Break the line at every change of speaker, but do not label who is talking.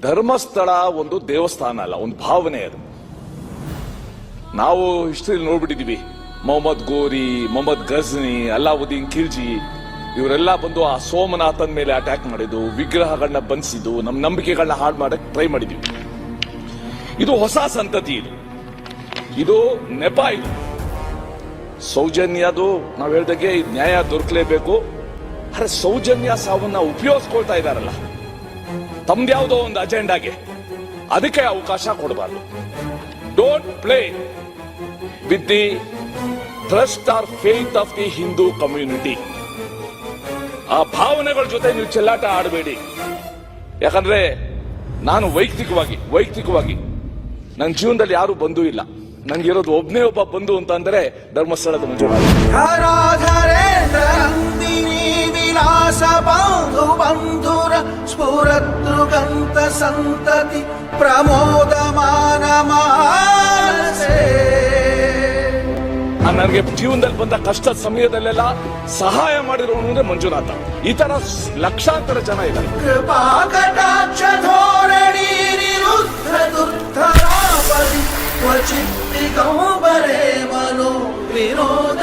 ಧರ್ಮಸ್ಥಳ ಒಂದು ದೇವಸ್ಥಾನ ಅಲ್ಲ, ಒಂದು ಭಾವನೆ ಅದು. ನಾವು ಹಿಸ್ಟ್ರಿಯಲ್ಲಿ ನೋಡ್ಬಿಟ್ಟಿದೀವಿ ಮೊಹಮ್ಮದ್ ಗೋರಿ, ಮೊಹಮ್ಮದ್ ಗಜ್ನಿ ಅಲ್ಲಾವುದ್ದೀನ್ ಖಿಲ್ಜಿ, ಇವರೆಲ್ಲ ಬಂದು ಆ ಸೋಮನಾಥನ್ ಮೇಲೆ ಅಟ್ಯಾಕ್ ಮಾಡಿದ್ದು ವಿಗ್ರಹಗಳನ್ನ ಬಂಧಿಸಿದ್ದು ನಮ್ಮ ನಂಬಿಕೆಗಳನ್ನ ಹಾಳು ಮಾಡಕ್ ಟ್ರೈ ಮಾಡಿದ್ವಿ. ಇದು ಹೊಸ ಸಂತತಿ ಇದು. ಇದು ನೆಪ ಇದು. ಸೌಜನ್ಯದು ನಾವು ಹೇಳ್ದಾಗೆ ನ್ಯಾಯ ದೊರಕಲೇಬೇಕು. ಅರೆ ಸೌಜನ್ಯ ಸಾವನ್ನ ಉಪಯೋಗಿಸ್ಕೊಳ್ತಾ ಇದಾರಲ್ಲ. ತಮ್ದ್ಯಾವುದೋ ಒಂದು ಅಜೆಂಡಾಗೆ. ಅದಕ್ಕೆ ಅವಕಾಶ ಕೊಡಬಾರ್ದು. Don't play with the trust or faith of the Hindu community ಆ ಭಾವನೆಗಳ ಜೊತೆ ನೀವು ಚೆಲ್ಲಾಟ ಆಡಬೇಡಿ. ಯಾಕಂದ್ರೆ ನಾನು ವೈಯಕ್ತಿಕವಾಗಿ ವೈಯಕ್ತಿಕವಾಗಿ ನನ್ನ ಜೀವನದಲ್ಲಿ ಯಾರು ಬಂಧು ಇಲ್ಲ. ನನಗಿರೋದು ಒಬ್ಬನೇ ಒಬ್ಬ ಬಂಧು ಅಂತ ಅಂದರೆ ಧರ್ಮಸ್ಥಳದ ಮಂಜುನಾಥ.
ಬಂಧು ಬಂಧುರ ಸ್ಫುರದೃಗಂತ ಸಂತತಿ ಪ್ರಮೋದಮಾನ ಮಾನಸೇ
ನನಗೆ ಜೀವನದಲ್ಲಿ ಬಂದ ಕಷ್ಟದ ಸಮಯದಲ್ಲೆಲ್ಲ ಸಹಾಯ ಮಾಡಿರೋನು ಅಂದ್ರೆ ಮಂಜುನಾಥ ಈ ತರ ಲಕ್ಷಾಂತರ ಜನ ಇದ್ದಾರೆ
ವಿನೋದ